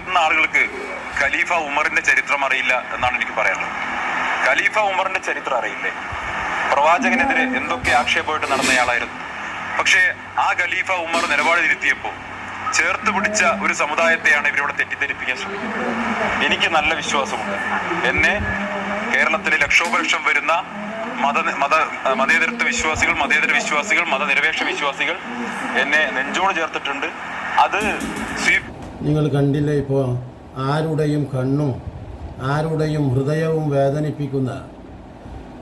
കേൾക്കുന്ന ആളുകൾക്ക് ഖലീഫ ഉമറിന്റെ ചരിത്രം അറിയില്ല എന്നാണ് എനിക്ക് പറയാനുള്ളത്. ഖലീഫ ഉമറിന്റെ ചരിത്രം അറിയില്ലേ? പ്രവാചകനെതിരെ എന്തൊക്കെ ആക്ഷേപമായിട്ട് നടന്നയാളായിരുന്നു. പക്ഷേ ആ ഖലീഫ ഉമർ നിലപാട് തിരുത്തിയപ്പോൾ ചേർത്ത് പിടിച്ച ഒരു സമുദായത്തെയാണ് ഇവരിവിടെ തെറ്റിദ്ധരിപ്പിക്കാൻ ശ്രമിക്കുന്നത്. എനിക്ക് നല്ല വിശ്വാസമുണ്ട്. എന്നെ കേരളത്തിലെ ലക്ഷോപലക്ഷം വരുന്ന മത മത മതേതരത്വ വിശ്വാസികൾ മതേതര വിശ്വാസികൾ മതനിരപേക്ഷ വിശ്വാസികൾ എന്നെ നെഞ്ചോട് ചേർത്തിട്ടുണ്ട്. അത് സ്വീ നിങ്ങൾ കണ്ടില്ലേ ഇപ്പോൾ ആരുടെയും കണ്ണും ആരുടെയും ഹൃദയവും വേദനിപ്പിക്കുന്ന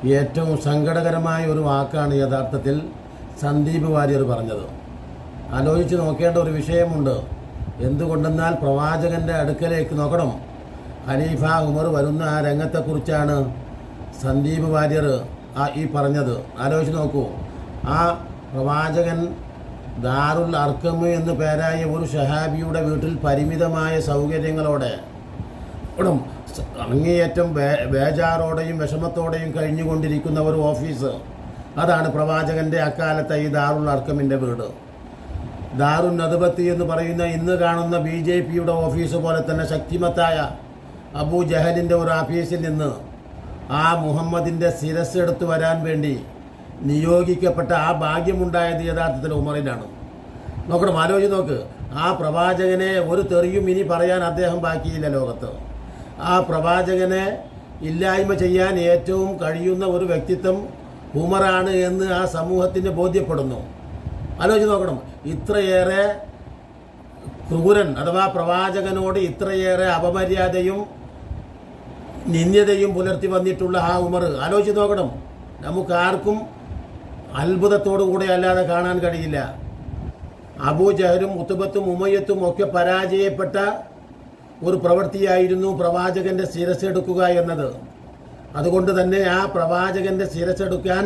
ഏറ്റവും സങ്കടകരമായ ഒരു വാക്കാണ് യഥാർത്ഥത്തിൽ സന്ദീപ് വാര്യർ പറഞ്ഞത്. ആലോചിച്ച് നോക്കേണ്ട ഒരു വിഷയമുണ്ട്. എന്തുകൊണ്ടെന്നാൽ പ്രവാചകന്റെ അടുക്കലേക്ക് നോക്കണം. ഖലീഫ ഉമർ വരുന്ന ആ രംഗത്തെക്കുറിച്ചാണ് സന്ദീപ് വാര്യർ ഈ പറഞ്ഞത്. ആലോചിച്ച് നോക്കൂ. ആ പ്രവാചകൻ ദാറുൽ അർക്കമ് എന്ന് പേരായ ഒരു ഷഹാബിയുടെ വീട്ടിൽ പരിമിതമായ സൗകര്യങ്ങളോടെ ഇവിടും അങ്ങേയറ്റം ബേജാറോടെയും വിഷമത്തോടെയും കഴിഞ്ഞുകൊണ്ടിരിക്കുന്ന ഒരു ഓഫീസ്. അതാണ് പ്രവാചകന്റെ അക്കാലത്തെ ഈ ദാറുൽ അർക്കമിന്റെ വീട്. ദാറുൽ നദുബത്തി എന്ന് പറയുന്ന ഇന്ന് കാണുന്ന ബി ജെ പിയുടെ ഓഫീസ് പോലെ തന്നെ ശക്തിമത്തായ അബൂ ജഹലിന്റെ ഒരു ഓഫീസിൽ നിന്ന് ആ മുഹമ്മദിന്റെ ശിരസ് എടുത്തു വരാൻ വേണ്ടി നിയോഗിക്കപ്പെട്ട ആ ഭാഗ്യമുണ്ടായത് യഥാർത്ഥത്തിൽ ഉമറിനാണ് നോക്കണം ആലോചിച്ച് നോക്ക്. ആ പ്രവാചകനെ ഒരു തെറിയും ഇനി പറയാൻ അദ്ദേഹം ബാക്കിയില്ല ലോകത്ത്. ആ പ്രവാചകനെ ഇല്ലായ്മ ചെയ്യാൻ ഏറ്റവും കഴിയുന്ന ഒരു വ്യക്തിത്വം ഉമറാണ് എന്ന് ആ സമൂഹത്തിന് ബോധ്യപ്പെടുന്നു. ആലോചിച്ച് നോക്കണം. ഇത്രയേറെ ക്രൂരൻ അഥവാ പ്രവാചകനോട് ഇത്രയേറെ അപമര്യാദയും നിന്ദ്യതയും പുലർത്തി വന്നിട്ടുള്ള ആ ഉമർ. ആലോചിച്ച് നോക്കണം. നമുക്ക് ആർക്കും അത്ഭുതത്തോടു കൂടെ അല്ലാതെ കാണാൻ കഴിയില്ല. അബൂജഹലും മുത്തുബത്തും ഉമയത്തും ഒക്കെ പരാജയപ്പെട്ട ഒരു പ്രവൃത്തിയായിരുന്നു പ്രവാചകന്റെ ശിരസെടുക്കുക എന്നത്. അതുകൊണ്ട് തന്നെ ആ പ്രവാചകന്റെ ശിരസെടുക്കാൻ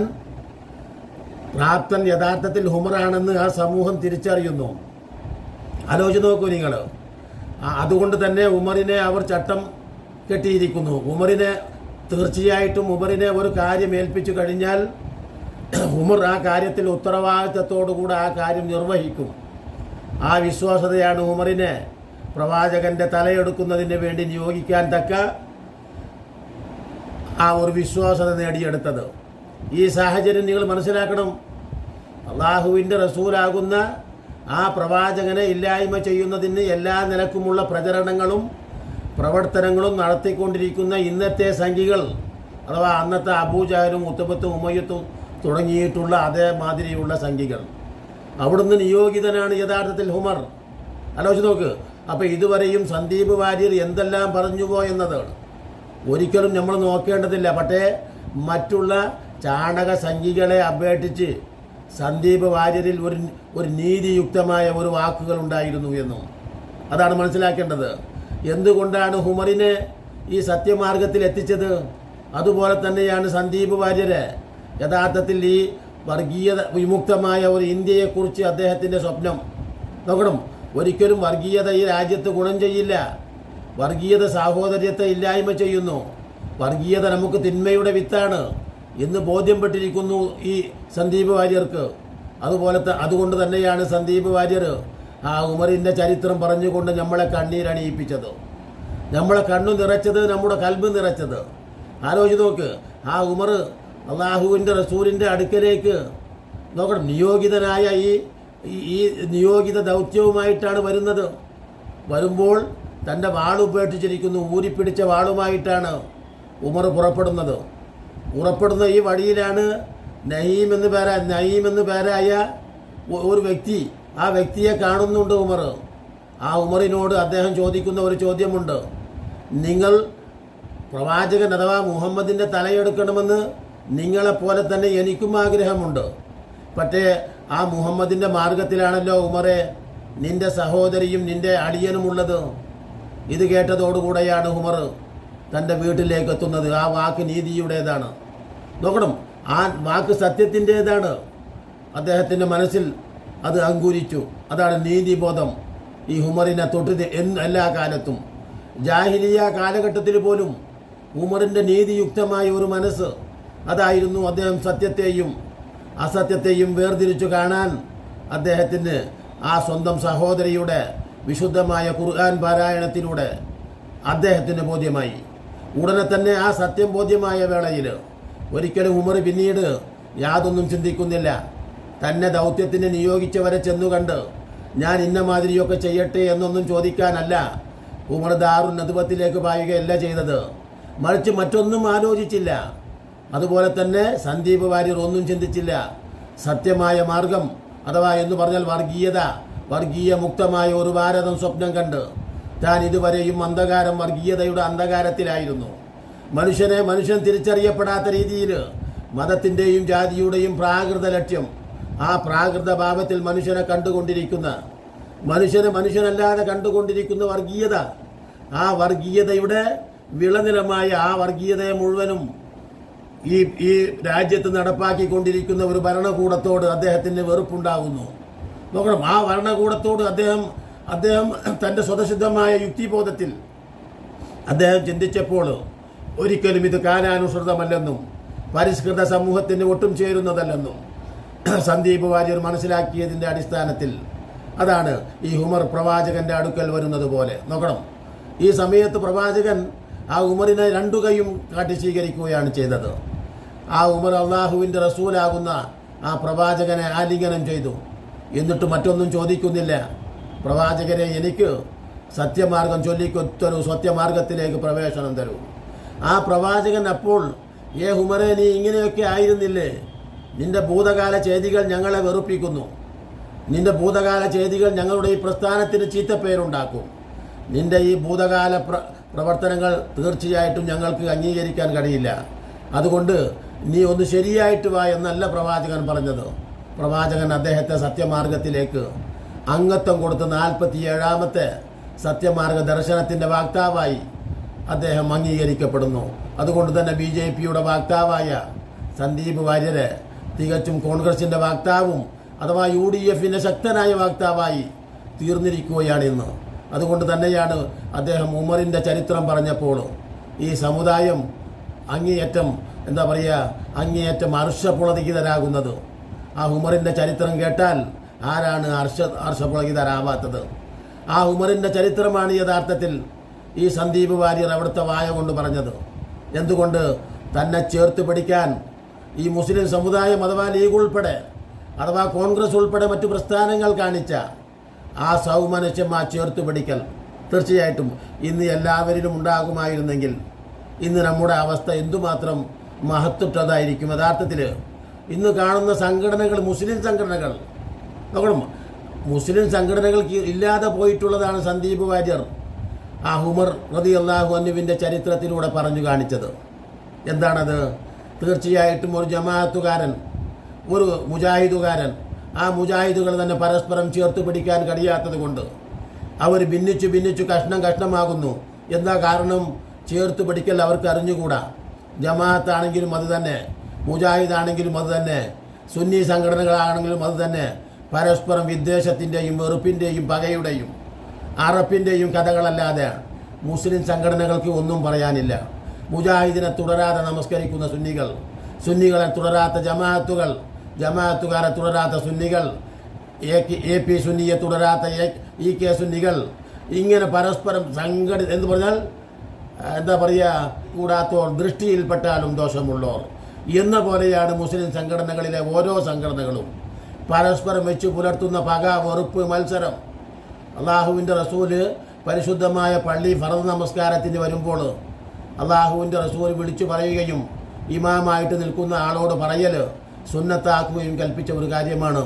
പ്രാപ്തൻ യഥാർത്ഥത്തിൽ ഹുമറാണെന്ന് ആ സമൂഹം തിരിച്ചറിയുന്നു. ആലോചിച്ച് നോക്കൂ നിങ്ങൾ അതുകൊണ്ട് തന്നെ ഉമറിനെ അവർ ചട്ടം കെട്ടിയിരിക്കുന്നു. ഉമറിനെ തീർച്ചയായിട്ടും ഉമറിനെ ഒരു കാര്യം ഏൽപ്പിച്ചു കഴിഞ്ഞാൽ ഉമർ ആ കാര്യത്തിൽ ഉത്തരവാദിത്തത്തോടുകൂടെ ആ കാര്യം നിർവഹിക്കും. ആ വിശ്വാസതയാണ് ഉമറിനെ പ്രവാചകന്റെ തലയെടുക്കുന്നതിന് വേണ്ടി നിയോഗിക്കാൻ തക്ക ആ ഒരു വിശ്വാസത നേടിയെടുത്തത്. ഈ സാഹചര്യം നിങ്ങൾ മനസ്സിലാക്കണം. അള്ളാഹുവിന്റെ റസൂലാകുന്ന ആ പ്രവാചകനെ ഇല്ലായ്മ ചെയ്യുന്നതിന് എല്ലാ നിലക്കുമുള്ള പ്രചരണങ്ങളും പ്രവർത്തനങ്ങളും നടത്തിക്കൊണ്ടിരിക്കുന്ന ഇന്നത്തെ സംഖികൾ അഥവാ അന്നത്തെ അബൂജാരും ഉത്തബത്തും ഉമയത്തും തുടങ്ങിയിട്ടുള്ള അതേമാതിരിയുള്ള സംഖികൾ അവിടുന്ന് നിയോഗിതനാണ് യഥാർത്ഥത്തിൽ ഹുമർ. ആലോചിച്ച് നോക്ക്. അപ്പോൾ ഇതുവരെയും സന്ദീപ് വാര്യർ എന്തെല്ലാം പറഞ്ഞു പോയെന്നതാണ് ഒരിക്കലും നമ്മൾ നോക്കേണ്ടതില്ല. പക്ഷേ മറ്റുള്ള ചാണക സംഖികളെ അപേക്ഷിച്ച് സന്ദീപ് വാര്യരിൽ ഒരു ഒരു നീതിയുക്തമായ ഒരു വാക്കുകൾ ഉണ്ടായിരുന്നു എന്നും. അതാണ് മനസ്സിലാക്കേണ്ടത്. എന്തുകൊണ്ടാണ് ഹുമറിനെ ഈ സത്യമാർഗത്തിൽ എത്തിച്ചത്? അതുപോലെ തന്നെയാണ് സന്ദീപ് വാര്യര് യഥാർത്ഥത്തിൽ ഈ വർഗീയത വിമുക്തമായ ഒരു ഇന്ത്യയെക്കുറിച്ച് അദ്ദേഹത്തിന്റെ സ്വപ്നം. നോക്കണം ഒരിക്കലും വർഗീയത ഈ രാജ്യത്ത് ഗുണം ചെയ്യില്ല. വർഗീയത സാഹോദര്യത്തെ ഇല്ലായ്മ ചെയ്യുന്നു. വർഗീയത നമുക്ക് തിന്മയുടെ വിത്താണ് എന്ന് ബോധ്യപ്പെട്ടിരിക്കുന്നു ഈ സന്ദീപ് വാര്യർക്ക്. അതുപോലെ അതുകൊണ്ട് തന്നെയാണ് സന്ദീപ് വാര്യർ ആ ഉമറിന്റെ ചരിത്രം പറഞ്ഞുകൊണ്ട് നമ്മളെ കണ്ണീരണിയിപ്പിച്ചത് നമ്മളെ കണ്ണു നിറച്ചത് നമ്മുടെ കൽബ് നിറച്ചത്. ആലോചിച്ച് നോക്ക് ആ ഉമർ അള്ളാഹുവിന്റെ റസൂലിന്റെ അടുക്കലേക്ക് നോക്കണം. നിയോഗിതനായ ഈ ഈ- ഈ നിയോഗിത ദൗത്യവുമായിട്ടാണ് വരുന്നത്. വരുമ്പോൾ തന്റെ വാളുപേക്ഷിച്ചിരിക്കുന്നു ഊരിപ്പിടിച്ച വാളുമായിട്ടാണ് ഉമർ പുറപ്പെടുന്നത്. പുറപ്പെടുന്ന ഈ വഴിയിലാണ് നഹീം എന്ന് പേര നഹീം എന്ന് പേരായ ഒരു വ്യക്തി ആ വ്യക്തിയെ കാണുന്നുണ്ട് ഉമർ. ആ ഉമറിനോട് അദ്ദേഹം ചോദിക്കുന്ന ഒരു ചോദ്യമുണ്ട്. നിങ്ങൾ പ്രവാചകൻ അഥവാ മുഹമ്മദിന്റെ തലയെടുക്കണമെന്ന് നിങ്ങളെപ്പോലെ തന്നെ എനിക്കും ആഗ്രഹമുണ്ട്. പക്ഷേ ആ മുഹമ്മദിന്റെ മാർഗത്തിലാണല്ലോ ഉമറെ നിന്റെ സഹോദരിയും നിന്റെ അടിയനുമുള്ളത് ഇത് കേട്ടതോടുകൂടെയാണ് ഉമർ തന്റെ വീട്ടിലേക്ക് എത്തുന്നത് ആ വാക്ക് നീതിയുടേതാണ്. നോക്കണം ആ വാക്ക് സത്യത്തിന്റേതാണ്. അദ്ദേഹത്തിന്റെ മനസ്സിൽ അത് അങ്കുരിച്ചു. അതാണ് നീതിബോധം ഈ ഹുമറിനെ തൊട്ട് എല്ലാ കാലത്തും. ജാഹിലിയ കാലഘട്ടത്തിൽ പോലും ഉമറിന്റെ നീതിയുക്തമായ ഒരു മനസ്സ് അതായിരുന്നു അദ്ദേഹം സത്യത്തെയും അസത്യത്തെയും വേർതിരിച്ചു കാണാൻ അദ്ദേഹത്തിന് ആ സ്വന്തം സഹോദരിയുടെ വിശുദ്ധമായ ഖുർആൻ പാരായണത്തിലൂടെ അദ്ദേഹത്തിന് ബോധ്യമായി. ഉടനെ തന്നെ ആ സത്യം ബോധ്യമായ വേളയിൽ ഒരിക്കലും ഉമർ പിന്നീട് യാതൊന്നും ചിന്തിക്കുന്നില്ല. തന്നെ ദൗത്യത്തിന് നിയോഗിച്ചവരെ ചെന്നുകണ്ട് ഞാൻ ഇന്ന മാതിരിയൊക്കെ ചെയ്യട്ടെ എന്നൊന്നും ചോദിക്കാനല്ല ഉമർ ദാറുൻ നദുബത്തിലേക്ക് പായുകയല്ല ചെയ്തത്. മറിച്ച് മറ്റൊന്നും ആലോചിച്ചില്ല. അതുപോലെ തന്നെ സന്ദീപ് വാര്യർ ഒന്നും ചിന്തിച്ചില്ല. സത്യമായ മാർഗം അഥവാ എന്ന് പറഞ്ഞാൽ വർഗീയത വർഗീയ മുക്തമായ ഒരു ഭാരതം സ്വപ്നം കണ്ട്. താൻ ഇതുവരെയും അന്ധകാരം വർഗീയതയുടെ അന്ധകാരത്തിലായിരുന്നു. മനുഷ്യനെ മനുഷ്യൻ തിരിച്ചറിയപ്പെടാത്ത രീതിയിൽ മതത്തിന്റെയും ജാതിയുടെയും പ്രാകൃത ലക്ഷ്യം ആ പ്രാകൃത ഭാവത്തിൽ മനുഷ്യനെ കണ്ടുകൊണ്ടിരിക്കുന്ന മനുഷ്യനെ മനുഷ്യനല്ലാതെ കണ്ടുകൊണ്ടിരിക്കുന്ന വർഗീയത. ആ വർഗീയതയുടെ വിളനിലമായ ആ വർഗീയതയെ മുഴുവനും ഈ ഈ രാജ്യത്ത് നടപ്പാക്കിക്കൊണ്ടിരിക്കുന്ന ഒരു ഭരണകൂടത്തോട് അദ്ദേഹത്തിന് വെറുപ്പുണ്ടാകുന്നു. നോക്കണം ആ ഭരണകൂടത്തോട് അദ്ദേഹം അദ്ദേഹം തന്റെ സ്വതസിദ്ധമായ യുക്തിബോധത്തിൽ അദ്ദേഹം ചിന്തിച്ചപ്പോൾ ഒരിക്കലും ഇത് കാലാനുസൃതമല്ലെന്നും പരിഷ്കൃത സമൂഹത്തിന് ഒട്ടും ചേരുന്നതല്ലെന്നും സന്ദീപ് വാര്യർ മനസ്സിലാക്കിയതിന്റെ അടിസ്ഥാനത്തിൽ അതാണ് ഈ ഹുമർ പ്രവാചകന്റെ അടുക്കൽ വരുന്നത് പോലെ. നോക്കണം ഈ സമയത്ത് പ്രവാചകൻ ആ ഉമറിനെ രണ്ടു കൈയും കാട്ടി സ്വീകരിക്കുകയാണ് ചെയ്തത്. ആ ഉമർ അള്ളാഹുവിന്റെ റസൂലാകുന്ന ആ പ്രവാചകനെ ആലിംഗനം ചെയ്തു. എന്നിട്ട് മറ്റൊന്നും ചോദിക്കുന്നില്ല. പ്രവാചകരെ എനിക്ക് സത്യമാർഗം ചൊല്ലിക്കൊത്തരൂ സത്യമാർഗത്തിലേക്ക് പ്രവേശനം തരൂ. ആ പ്രവാചകൻ അപ്പോൾ ഏ ഹുമറെ നീ ഇങ്ങനെയൊക്കെ ആയിരുന്നില്ലേ? നിന്റെ ഭൂതകാല ചെയ്തികൾ ഞങ്ങളെ വെറുപ്പിക്കുന്നു. നിന്റെ ഭൂതകാല ചെയ്തികൾ ഞങ്ങളുടെ ഈ പ്രസ്ഥാനത്തിന് ചീത്തപ്പേരുണ്ടാക്കും. നിന്റെ ഈ ഭൂതകാല പ്ര പ്രവർത്തനങ്ങൾ തീർച്ചയായിട്ടും ഞങ്ങൾക്ക് അംഗീകരിക്കാൻ കഴിയില്ല. അതുകൊണ്ട് നീ ഒന്ന് ശരിയായിട്ട് വാ എന്നല്ല പ്രവാചകൻ പറഞ്ഞത്. പ്രവാചകൻ അദ്ദേഹത്തെ സത്യമാർഗത്തിലേക്ക് അംഗത്വം കൊടുത്ത് നാൽപ്പത്തി ഏഴാമത്തെ സത്യമാർഗ ദർശനത്തിന്റെ വാക്താവായി അദ്ദേഹം അംഗീകരിക്കപ്പെടുന്നു. അതുകൊണ്ട് തന്നെ ബി ജെ പിയുടെ വാക്താവായ സന്ദീപ് വാര്യര് തികച്ചും കോൺഗ്രസിന്റെ വാക്താവും അഥവാ യു ഡി എഫിന്റെ ശക്തനായ വാക്താവായി തീർന്നിരിക്കുകയാണ് ഇന്ന്. അതുകൊണ്ട് തന്നെയാണ് അദ്ദേഹം ഉമറിന്റെ ചരിത്രം പറഞ്ഞപ്പോൾ ഈ സമുദായം അങ്ങേയറ്റം എന്താ പറയുക അങ്ങേയറ്റം അർഷപുളകിതരാകുന്നത് ആ ഉമറിന്റെ ചരിത്രം കേട്ടാൽ ആരാണ് അർഷ അർഷപുളകിതരാവാത്തത് ആ ഉമറിന്റെ ചരിത്രമാണ് യഥാർത്ഥത്തിൽ ഈ സന്ദീപ് വാര്യർ അവിടുത്തെ വായ കൊണ്ട് പറഞ്ഞത്. എന്തുകൊണ്ട്? തന്നെ ചേർത്ത് പിടിക്കാൻ ഈ മുസ്ലിം സമുദായം അഥവാ ലീഗ് ഉൾപ്പെടെ അഥവാ കോൺഗ്രസ് ഉൾപ്പെടെ മറ്റു പ്രസ്ഥാനങ്ങൾ കാണിച്ച ആ സൗമനുഷ്യം ആ ചേർത്ത് പിടിക്കൽ. തീർച്ചയായിട്ടും ഇന്ന് എല്ലാവരിലും ഉണ്ടാകുമായിരുന്നെങ്കിൽ ഇന്ന് നമ്മുടെ അവസ്ഥ എന്തുമാത്രം മഹത്വട്ടതായിരിക്കും യഥാർത്ഥത്തിൽ ഇന്ന് കാണുന്ന സംഘടനകൾ മുസ്ലിം സംഘടനകൾ. നോക്കണം മുസ്ലിം സംഘടനകൾക്ക് ഇല്ലാതെ പോയിട്ടുള്ളതാണ് സന്ദീപ് വാര്യർ ആ ഹുമർ റതി അള്ളാഹു അനുവിന്റെ ചരിത്രത്തിലൂടെ പറഞ്ഞു കാണിച്ചത്. എന്താണത്? തീർച്ചയായിട്ടും ഒരു ജമാഅത്തുകാരൻ ഒരു മുജാഹിദുകാരൻ ആ മുജാഹിദുകൾ തന്നെ പരസ്പരം ചേർത്ത് പിടിക്കാൻ കഴിയാത്തത് കൊണ്ട് അവർ ഭിന്നിച്ചു ഭിന്നിച്ചു കഷ്ണം കഷ്ണമാകുന്നു. എന്താ കാരണം? ചേർത്ത് പിടിക്കൽ അവർക്ക് അറിഞ്ഞുകൂടാ. ജമാഅത്താണെങ്കിലും അത് തന്നെ. മുജാഹിദ് ആണെങ്കിലും അത് തന്നെ. സുന്നി സംഘടനകളാണെങ്കിലും അത് തന്നെ. പരസ്പരം വിദ്വേഷത്തിന്റെയും വെറുപ്പിന്റെയും പകയുടെയും അറപ്പിന്റെയും കഥകളല്ലാതെ മുസ്ലിം സംഘടനകൾക്ക് ഒന്നും പറയാനില്ല. മുജാഹിദിനെ തുടരാതെ നമസ്കരിക്കുന്ന സുന്നികൾ സുന്നികളെ തുടരാത്ത ജമാഅത്തുകൾ ജമാഅത്തുകാരെ തുടരാത്ത സുന്നികൾ എ എ പി സുന്നിയെ തുടരാത്ത ഇ കെ സുന്നികൾ ഇങ്ങനെ പരസ്പരം സംഘടി എന്ന് പറഞ്ഞാൽ എന്താ പറയുക കൂടാത്തോർ ദൃഷ്ടിയിൽപ്പെട്ടാലും ദോഷമുള്ളോർ എന്ന പോലെയാണ് മുസ്ലിം സംഘടനകളിലെ ഓരോ സംഘടനകളും. പരസ്പരം വെച്ച് പുലർത്തുന്ന പക വെറുപ്പ് മത്സരം. അള്ളാഹുവിന്റെ റസൂൽ പരിശുദ്ധമായ പള്ളി ഫറദ് നമസ്കാരത്തിന് വരുമ്പോൾ അള്ളാഹുവിന്റെ റസൂൽ വിളിച്ചു പറയുകയും ഇമാമായിട്ട് നിൽക്കുന്ന ആളോട് പറയൽ സുന്നത്താക്കുകയും കൽപ്പിച്ച ഒരു കാര്യമാണ്.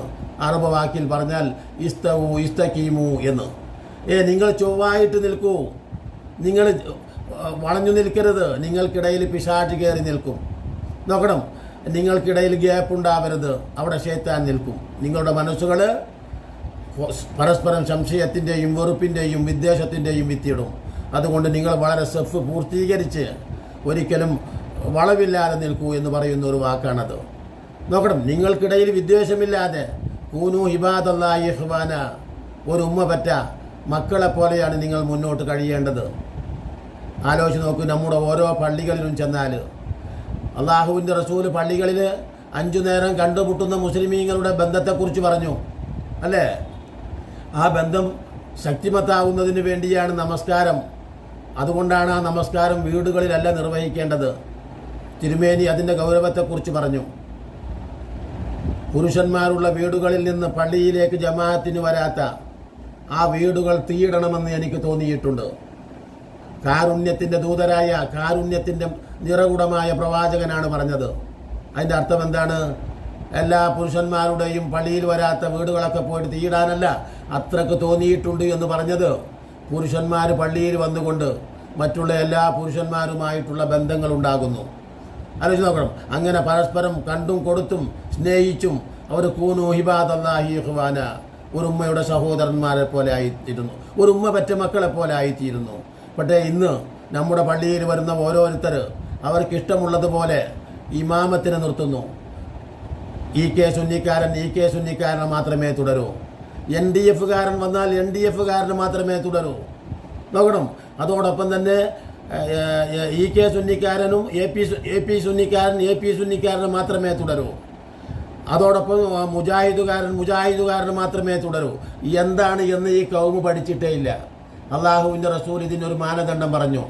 അറബ് വാക്കിൽ പറഞ്ഞാൽ ഇസ്തവു ഇസ്തക്കീമു എന്ന്. ഏ നിങ്ങൾ ചൊവ്വായിട്ട് നിൽക്കൂ. നിങ്ങൾ വളഞ്ഞു നിൽക്കരുത്. നിങ്ങൾക്കിടയിൽ പിശാച് കയറി നിൽക്കും. നോക്കണം നിങ്ങൾക്കിടയിൽ ഗ്യാപ്പ് ഉണ്ടാവരുത്. അവിടെ ശേത്താൻ നിൽക്കും. നിങ്ങളുടെ മനസ്സുകൾ പരസ്പരം സംശയത്തിന്റെയും വെറുപ്പിന്റെയും വിദ്വേഷത്തിന്റെയും വിത്തിയിടും അതുകൊണ്ട് നിങ്ങൾ വളരെ സെഫ് പൂർത്തീകരിച്ച് ഒരിക്കലും വളവില്ലാതെ നിൽക്കൂ എന്ന് പറയുന്ന ഒരു വാക്കാണത്. നോക്കണം നിങ്ങൾക്കിടയിൽ വിദ്വേഷമില്ലാതെ കൂനു ഹിബാദല്ലാഹി ഹിബാന ഒരു ഉമ്മ പറ്റ മക്കളെ പോലെയാണ് നിങ്ങൾ മുന്നോട്ട് കഴിയേണ്ടത്. ആലോചിച്ച് നോക്കൂ നമ്മുടെ ഓരോ പള്ളികളിലും ചെന്നാൽ അള്ളാഹുവിന്റെ റസൂൽ പള്ളികളിൽ അഞ്ചു നേരം കണ്ടുമുട്ടുന്ന മുസ്ലിമീങ്ങളുടെ ബന്ധത്തെക്കുറിച്ച് പറഞ്ഞു. അല്ലേ? ആ ബന്ധം ശക്തിമത്താവുന്നതിന് വേണ്ടിയാണ് നമസ്കാരം. അതുകൊണ്ടാണ് ആ നമസ്കാരം വീടുകളിലല്ല നിർവഹിക്കേണ്ടത്. തിരുമേനി അതിന്റെ ഗൗരവത്തെക്കുറിച്ച് പറഞ്ഞു. പുരുഷന്മാരുള്ള വീടുകളിൽ നിന്ന് പള്ളിയിലേക്ക് ജമാഅത്തിന് വരാത്ത ആ വീടുകൾ തീയിടണമെന്ന് എനിക്ക് തോന്നിയിട്ടുണ്ട്. കാരുണ്യത്തിന്റെ ദൂതരായ കാരുണ്യത്തിന്റെ നിറകുടമായ പ്രവാചകനാണ് പറഞ്ഞത്. അതിന്റെ അർത്ഥം എന്താണ്? എല്ലാ പുരുഷന്മാരുടെയും പള്ളിയിൽ വരാത്ത വീടുകളൊക്കെ പോയിട്ട് തീയിടാനല്ല അത്രയ്ക്ക് തോന്നിയിട്ടുണ്ട് എന്ന് പറഞ്ഞത്. പുരുഷന്മാർ പള്ളിയിൽ വന്നുകൊണ്ട് മറ്റുള്ള എല്ലാ പുരുഷന്മാരുമായിട്ടുള്ള ബന്ധങ്ങൾ ഉണ്ടാകുന്നു. ആലോചിച്ച് നോക്കണം. അങ്ങനെ പരസ്പരം കണ്ടും കൊടുത്തും സ്നേഹിച്ചും അവർ കൂനു ഖുവാന ഒരു ഉമ്മയുടെ സഹോദരന്മാരെ പോലെ ആയിത്തീരുന്നു. ഒരു ഉമ്മ പറ്റ മക്കളെ പോലെ ആയിത്തീരുന്നു. പക്ഷേ ഇന്ന് നമ്മുടെ പള്ളിയിൽ വരുന്ന ഓരോരുത്തർ അവർക്കിഷ്ടമുള്ളതുപോലെ ഇമാമത്തിനെ നിർത്തുന്നു. ഇ കെ സുന്നിക്കാരൻ ഇ കെ സുന്നിക്കാരനെ മാത്രമേ തുടരൂ. എൻ ഡി എഫുകാരൻ വന്നാൽ എൻ ഡി എഫുകാരന് മാത്രമേ തുടരൂ. നോക്കണം അതോടൊപ്പം തന്നെ ഇ കെ സുന്നിക്കാരനും എ പി എ പി സുന്നിക്കാരൻ എ പി സുന്നിക്കാരന് മാത്രമേ തുടരൂ. അതോടൊപ്പം മുജാഹിദുകാരൻ മുജാഹിദുകാരന് മാത്രമേ തുടരൂ. എന്താണ് എന്ന് ഈ കൗമ് പഠിച്ചിട്ടേ ഇല്ല. അള്ളാഹുവിന്റെ റസൂൽ ഇതിനൊരു മാനദണ്ഡം പറഞ്ഞു.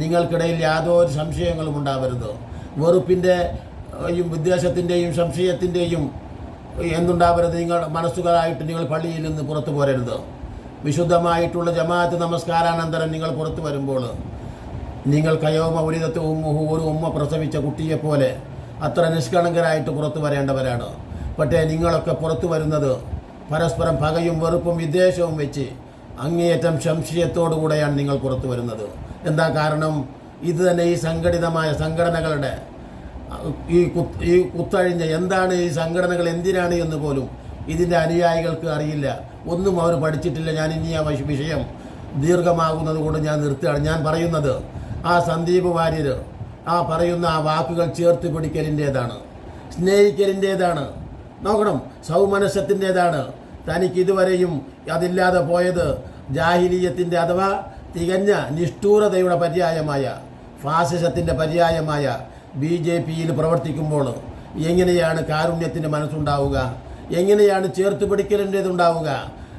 നിങ്ങൾക്കിടയിൽ യാതൊരു സംശയങ്ങളും ഉണ്ടാവരുത്. വെറുപ്പിന്റെ വിദ്വേഷത്തിന്റെയും സംശയത്തിന്റെയും എന്തുണ്ടാവരുത്? നിങ്ങൾ മനസ്സുകളായിട്ട് നിങ്ങൾ പള്ളിയിൽ നിന്ന് പുറത്തു പോരരുത്. വിശുദ്ധമായിട്ടുള്ള ജമാഅത്ത് നമസ്കാരാനന്തരം നിങ്ങൾ പുറത്തു വരുമ്പോൾ നിങ്ങൾ ഉരിതത്ത് ഉമ്മുഹു ഒരു ഉമ്മ പ്രസവിച്ച കുട്ടിയെപ്പോലെ അത്ര നിഷ്കളങ്കരായിട്ട് പുറത്തു വരേണ്ടവരാണ്. പക്ഷേ നിങ്ങളൊക്കെ പുറത്തു വരുന്നത് പരസ്പരം പകയും വെറുപ്പും വിദ്വേഷവും വെച്ച് അങ്ങേയറ്റം സംശയത്തോടുകൂടെയാണ് നിങ്ങൾ പുറത്തു വരുന്നത്. എന്താ കാരണം? ഇത് തന്നെ ഈ സംഘടിതമായ സംഘടനകളുടെ ഈ ഈ കുത്തഴിഞ്ഞ എന്താണ് ഈ സംഘടനകൾ എന്തിനാണ് എന്ന് പോലും ഇതിന്റെ അനുയായികൾക്ക് അറിയില്ല. ഒന്നും അവർ പഠിച്ചിട്ടില്ല. ഞാൻ ഇനി ആ വിഷയം ദീർഘമാകുന്നത് കൊണ്ട് ഞാൻ നിർത്തുകയാണ്. ഞാൻ പറയുന്നത് ആ സന്ദീപ് വാര്യർ ആ പറയുന്ന ആ വാക്കുകൾ ചേർത്ത് പിടിക്കലിന്റേതാണ് സ്നേഹിക്കലിന്റേതാണ്. നോക്കണം സൗമനസ്യത്തിന്റേതാണ്. തനിക്ക് ഇതുവരെയും അതില്ലാതെ പോയത് ജാഹിലീയത്തിന്റെ അഥവാ തികഞ്ഞ നിഷ്ഠൂരതയുടെ പര്യായമായ ഫാസിസത്തിന്റെ പര്യായമായ ബി ജെ പിയിൽ പ്രവർത്തിക്കുമ്പോൾ എങ്ങനെയാണ് കാരുണ്യത്തിന്റെ മനസ്സുണ്ടാവുക? എങ്ങനെയാണ് ചേർത്ത് പിടിക്കലിന്റേതുണ്ടാവുക?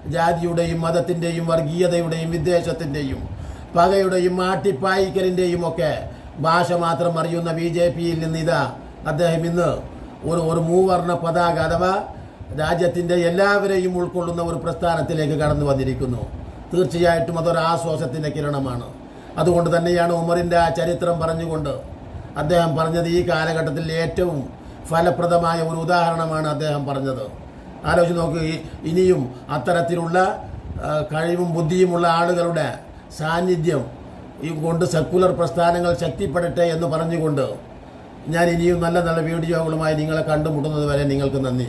ജാതിയുടെയും മതത്തിന്റെയും വർഗീയതയുടെയും വിദ്വേഷത്തിന്റെയും പകയുടെയും മാട്ടിപ്പായിക്കലിന്റെയും ഒക്കെ ഭാഷ മാത്രം അറിയുന്ന ബി ജെ പിയിൽ നിന്ന് ഇതാ അദ്ദേഹം ഇന്ന് ഒരു ഒരു മൂവർണ പതാക അഥവാ രാജ്യത്തിന്റെ എല്ലാവരെയും ഉൾക്കൊള്ളുന്ന ഒരു പ്രസ്ഥാനത്തിലേക്ക് കടന്നു വന്നിരിക്കുന്നു. തീർച്ചയായിട്ടും അതൊരു ആശ്വാസത്തിന്റെ കിരണമാണ്. അതുകൊണ്ട് തന്നെയാണ് ഉമറിന്റെ ആ ചരിത്രം പറഞ്ഞുകൊണ്ട് അദ്ദേഹം പറഞ്ഞത് ഈ കാലഘട്ടത്തിൽ ഏറ്റവും ഫലപ്രദമായ ഒരു ഉദാഹരണമാണ് അദ്ദേഹം പറഞ്ഞത്. ആലോചിച്ച് നോക്ക് ഇനിയും അത്തരത്തിലുള്ള കഴിവും ബുദ്ധിയുമുള്ള ആളുകളുടെ സാന്നിധ്യം കൊണ്ട് സെക്കുലർ പ്രസ്ഥാനങ്ങൾ ശക്തിപ്പെടട്ടെ എന്ന് പറഞ്ഞുകൊണ്ട് ഞാൻ ഇനിയും നല്ല നല്ല വീഡിയോകളുമായി നിങ്ങളെ കണ്ടുമുട്ടുന്നത് വരെ നിങ്ങൾക്ക് നന്ദി.